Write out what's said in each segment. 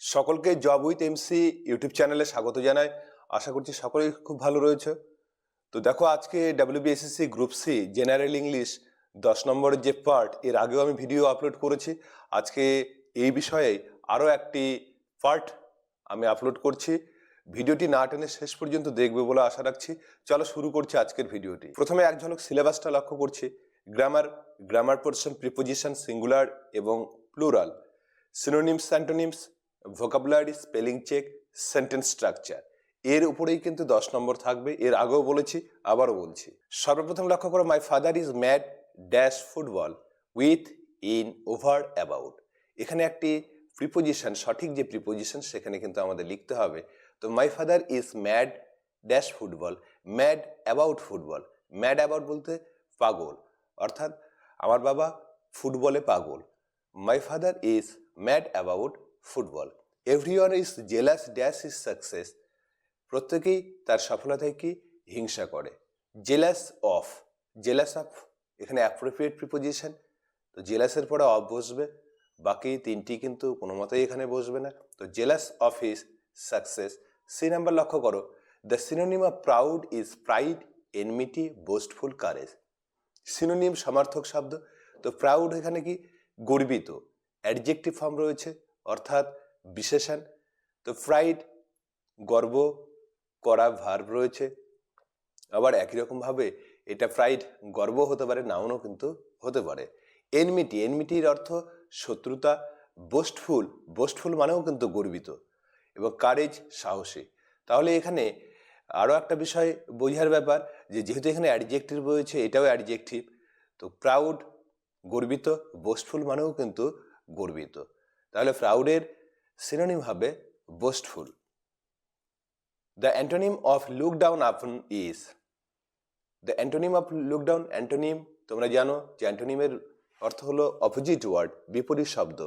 সকলকে job with MC YouTube চ্যানেলে স্বাগত জানাই। আশা করছি সকলেই খুব ভালো রয়েছে। তো দেখো, আজকে WBSSC group C general English দশ নম্বরের যে পার্ট এর আগেও আমি ভিডিও আপলোড করেছি। আজকে এই বিষয়ে আরও একটি পার্ট আমি আপলোড করছি। ভিডিওটি না টেনে শেষ পর্যন্ত দেখবে বলে আশা রাখছি। চলো শুরু করছি আজকের ভিডিওটি। প্রথমে এক ঝলক সিলেবাসটা লক্ষ্য করছি। Grammar grammar portion preposition singular এবং plural synonyms antonyms vocabulary spelling check sentence structure এর উপরেই কিন্তু দশ নম্বর থাকবে। এর আগেও বলেছি, আবারও বলছি। সর্বপ্রথম লক্ষ্য করো my father is mad dash football with in over about এখানে একটি প্রিপোজিশন সঠিক যে প্রিপোজিশন সেখানে কিন্তু আমাদের লিখতে হবে। তো my father is mad dash football mad about football mad about বলতে পাগল। অর্থাৎ, আমার বাবা ফুটবলে পাগল। My father is mad about football. Everyone is jealous dash is success. প্রত্যেকেই তার সফলতায় কি? হিংসা করে। Jealous of. জেলাস অফ এখানে অ্যাপ্রোপ্রিয়েট প্রিপোজিশন তো জেলাসের পরে অফ বসবে। বাকি তিনটি কিন্তু কোনো মতেই এখানে বসবে না। তো jealous of his success. C number লক্ষ্য করো। The synonym of proud is pride, enmity, boastful, courage. Synonym সমার্থক শব্দ। তো প্রাউড এখানে কি? গর্বিত। অ্যাডজেক্টিভ ফর্ম রয়েছে। অর্থাৎ বিশেষণ। তো ফ্রাইড গর্ব করা ভার্ব রয়েছে। আবার একই রকমভাবে এটা ফ্রাইড গর্ব হতে পারে নাউনও কিন্তু হতে পারে। এনমিটি এনমিটির অর্থ শত্রুতা বোস্টফুল বোস্টফুল মানেও কিন্তু গর্বিত এবং কারেজ সাহসী। তাহলে এখানে আরও একটা বিষয় বোঝার ব্যাপার যে যেহেতু এখানে অ্যাডজেক্টিভ রয়েছে, এটাও অ্যাডজেক্টিভ তো প্রাউড গর্বিত বোস্টফুল মানেও কিন্তু গর্বিত। তাহলে প্রাউডের সিনোনিম হবে boastful the antonym of look down upon is the antonym of look down antonym তোমরা জানো যে অ্যান্টোনিমের অর্থ হলো অপোজিট ওয়ার্ড বিপরীত শব্দ।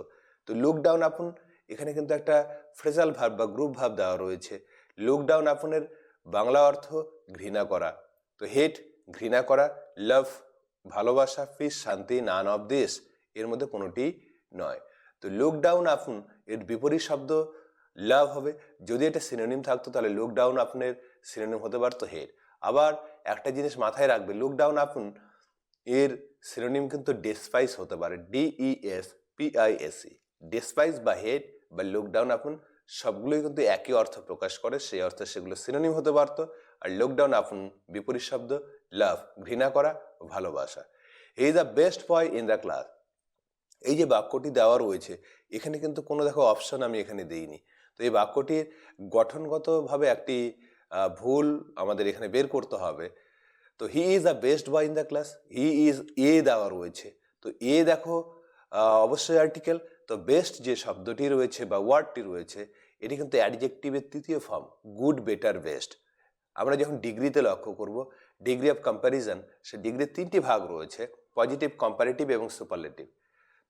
তো লুক ডাউন আপন এখানে কিন্তু একটা ফ্রেজাল ভাব বা গ্রুপ ভাব দেওয়া রয়েছে। লুক ডাউন আপনের বাংলা অর্থ ঘৃণা করা। তো হেট ঘৃণা করা লাভ ভালোবাসা ফিস শান্তি নান অফ দিস এর মধ্যে কোনোটি নয়। তো লুক ডাউন আপন এর বিপরীত শব্দ লাভ হবে। যদি এটা সিনোনিম থাকতো, তাহলে লুক ডাউন আপনের সিনোনিম হতে পারতো হেড আবার একটা জিনিস মাথায় রাখবে লুক ডাউন আপন এর সিনোনিম কিন্তু ডেসপাইস হতে পারে ডিই এস পিআইএসই ডেসপাইস বা হেড বা লুক ডাউন আপন সবগুলোই কিন্তু একই অর্থ প্রকাশ করে, সেই অর্থে সেগুলো সিনোনিম হতে পারতো। আর লকডাউন আপন বিপরীত শব্দ লাভ ঘৃণা করা, ভালোবাসা। He is the best boy in the class এই যে বাক্যটি দেওয়া রয়েছে, এখানে কিন্তু কোনো দেখো অপশন আমি এখানে দেইনি। তো এই বাক্যটির গঠনগতভাবে একটি ভুল আমাদের এখানে বের করতে হবে। তো he is the best boy in the class he is a দেওয়া রয়েছে। তো এ দেখো অবশ্যই আর্টিকেল তো বেস্ট যে শব্দটি রয়েছে বা ওয়ার্ডটি রয়েছে, এটি কিন্তু অ্যাডজেক্টিভের তৃতীয় ফর্ম গুড বেটার বেস্ট আমরা যখন ডিগ্রিতে লক্ষ্য করব, ডিগ্রি অফ কম্প্যারিজন সে ডিগ্রির তিনটি ভাগ রয়েছে পজিটিভ কম্পারেটিভ এবং সুপারলেটিভ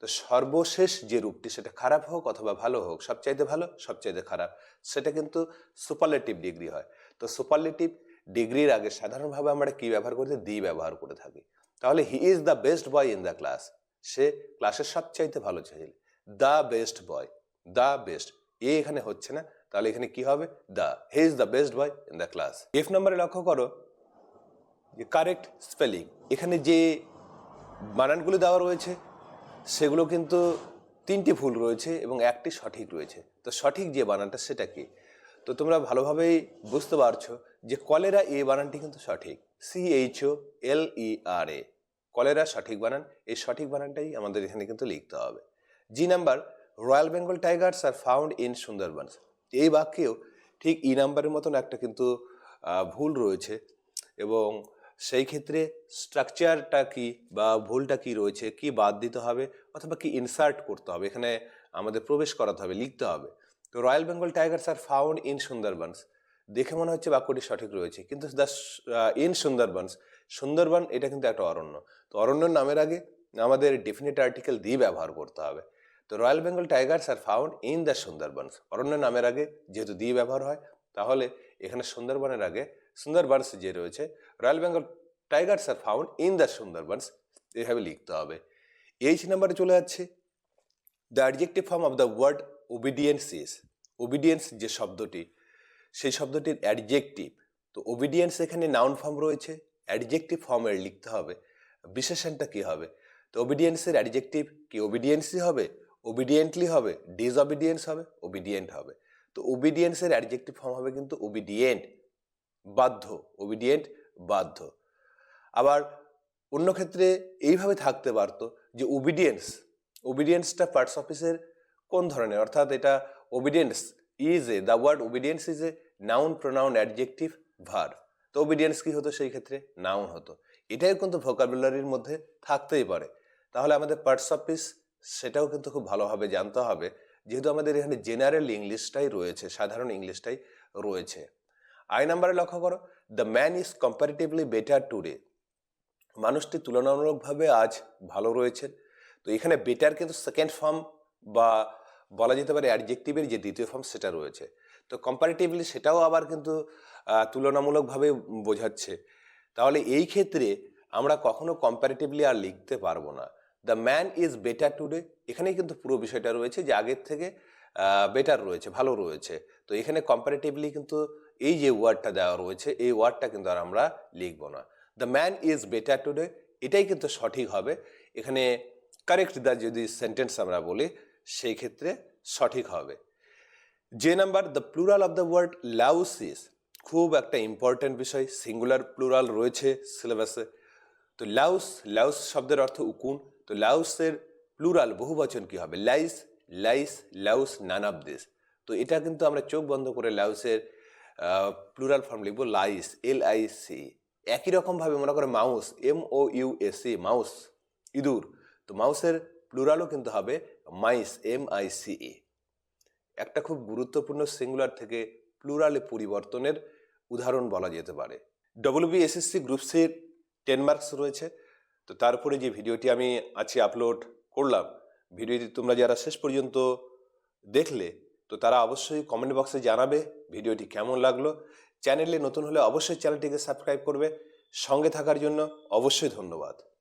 তো সর্বশেষ যে রূপটি সেটা খারাপ হোক অথবা ভালো হোক, সবচাইতে ভালো, সবচাইতে খারাপ, সেটা কিন্তু সুপারলেটিভ ডিগ্রি হয়। তো সুপারলেটিভ ডিগ্রির আগে সাধারণভাবে আমরা কি ব্যবহার করতে দি ব্যবহার করে থাকি। তাহলে he is the best boy in the class সে ক্লাসের সবচাইতে ভালো ছেলে। The best boy the best এ এখানে হচ্ছে না। তাহলে এখানে কি হবে? The he is the best boy in the class F নম্বরে লক্ষ্য করো যে কারেক্ট স্পেলিং এখানে যে বানানগুলো দেওয়া রয়েছে সেগুলো কিন্তু তিনটি ভুল রয়েছে এবং একটি সঠিক রয়েছে। তো সঠিক যে বানানটা সেটা কি? তো তোমরা ভালোভাবেই বুঝতে পারছ যে কলেরা এ বানানটি কিন্তু সঠিক। C H O L E R A cholera সঠিক বানান, এই সঠিক বানানটাই আমাদের এখানে কিন্তু লিখতে হবে। G number royal Bengal tigers are found in Sundarbans এই বাক্যেও ঠিক ই নাম্বারের মতন একটা কিন্তু ভুল রয়েছে এবং সেই ক্ষেত্রে স্ট্রাকচারটা কি বা ভুলটা কি রয়েছে, কি বাদ দিতে হবে অথবা কি ইনসার্ট করতে হবে? এখানে আমাদের প্রবেশ করাতে হবে, লিখতে হবে। তো royal Bengal tigers are found in Sundarbans দেখে মনে হচ্ছে বাক্যটি সঠিক রয়েছে, কিন্তু দ্য ইন সুন্দরবনস সুন্দরবন এটা কিন্তু একটা অরণ্য। তো অরণ্যর নামের আগে আমাদের ডেফিনেট আর্টিকেল দিয়ে ব্যবহার করতে হবে। তো royal Bengal tigers are found in the Sundarbans অরণ্যের নামের আগে যেহেতু দিয়ে ব্যবহার হয়, তাহলে এখানে সুন্দরবনের আগে সুন্দরবনস যে রয়েছে royal Bengal tigers are found in the Sundarbans, এভাবে লিখতে হবে। এইচ নাম্বারে চলে যাচ্ছে the adjective form of the word obedience is obedience যে শব্দটি, সেই শব্দটির অ্যাডজেক্টিভ তো ওবিডিয়েন্স এখানে নাউন ফর্ম রয়েছে অ্যাডজেক্টিভ ফর্মের লিখতে হবে। বিশেষণটা কি হবে? তো ওবিডিয়েন্সের অ্যাডজেক্টিভ কি ওবিডিয়েন্সই হবে? ওবিডিয়েন্টলি হবে ডিসঅবিডিয়েন্স হবে ওবিডিয়েন্ট হবে। তো ওবিডিয়েন্সের অ্যাডজেক্টিভ ফর্ম হবে কিন্তু ওবিডিয়েন্ট বাধ্য ওবিডিয়েন্ট বাধ্য। আবার অন্য ক্ষেত্রে এইভাবে থাকতে পারতো যে ওবিডিয়েন্স ওবিডিয়েন্সটা পার্টস অফিসের কোন ধরনের? অর্থাৎ এটা obedience is a the word obedience is a noun pronoun adjective verb তো ওবিডিয়েন্স কী হতো? সেই ক্ষেত্রে নাউন হতো। এটাই কিন্তু ভোকাবুলারির মধ্যে থাকতেই পারে। তাহলে আমাদের পার্টস অফিস সেটাও কিন্তু খুব ভালোভাবে জানতে হবে। যেহেতু আমাদের এখানে জেনারেল ইংলিশটাই রয়েছে, সাধারণ ইংলিশটাই রয়েছে। আই নাম্বারে লক্ষ্য করো the man is comparatively better today মানুষটি তুলনামূলকভাবে আজ ভালো রয়েছেন তো এখানে বেটার কিন্তু সেকেন্ড ফর্ম বা বলা যেতে পারে অ্যাডজেক্টিভের যে দ্বিতীয় ফর্ম সেটা রয়েছে। তো কম্পারেটিভলি সেটাও আবার কিন্তু তুলনামূলকভাবে বোঝাচ্ছে। তাহলে এই ক্ষেত্রে আমরা কখনো কম্পারেটিভলি আর লিখতে পারব না। The man is better today এখানেই কিন্তু পুরো বিষয়টা রয়েছে যে আগের থেকে বেটার রয়েছে, ভালো রয়েছে। তো এখানে কম্পারেটিভলি কিন্তু এই যে ওয়ার্ডটা দেওয়া রয়েছে, এই ওয়ার্ডটা কিন্তু আর আমরা লিখব না। The man is better today এটাই কিন্তু সঠিক হবে। এখানে কারেক্ট দা যদি সেন্টেন্স আমরা বলি, সেই ক্ষেত্রে সঠিক হবে। J number the plural of the word louses খুব একটা ইম্পর্ট্যান্ট বিষয় সিঙ্গুলার প্লুরাল রয়েছে সিলেবাসে তো লাউস লাউস শব্দের অর্থ উকুন। তো লাউসের প্লুরাল বহুবচন কি হবে? Lice lice, louse, none of this. তো এটা কিন্তু আমরা চোখ বন্ধ করে লাউসের প্লুরাল ফর্ম লিখব লাইস, এল আই সি। একই রকমভাবে মনে করে mouse, M O U S E mouse, ইঁদুর। তো মাউসের প্লুরালও কিন্তু হবে mice, M I C E. একটা খুব গুরুত্বপূর্ণ সিঙ্গুলার থেকে প্লুরালে পরিবর্তনের উদাহরণ বলা যেতে পারে। ডব্লিউবি এসএসসি গ্রুপ সির টেন মার্কস রয়েছে। তো তারপরে যে ভিডিওটি আমি আজকে আপলোড করলাম ভিডিওটি তোমরা যারা শেষ পর্যন্ত দেখলে, তো তারা অবশ্যই কমেন্ট বক্সে জানাবে ভিডিওটি কেমন লাগল। চ্যানেলে নতুন হলে অবশ্যই চ্যানেলটিকে সাবস্ক্রাইব করবে। সঙ্গে থাকার জন্য অবশ্যই ধন্যবাদ।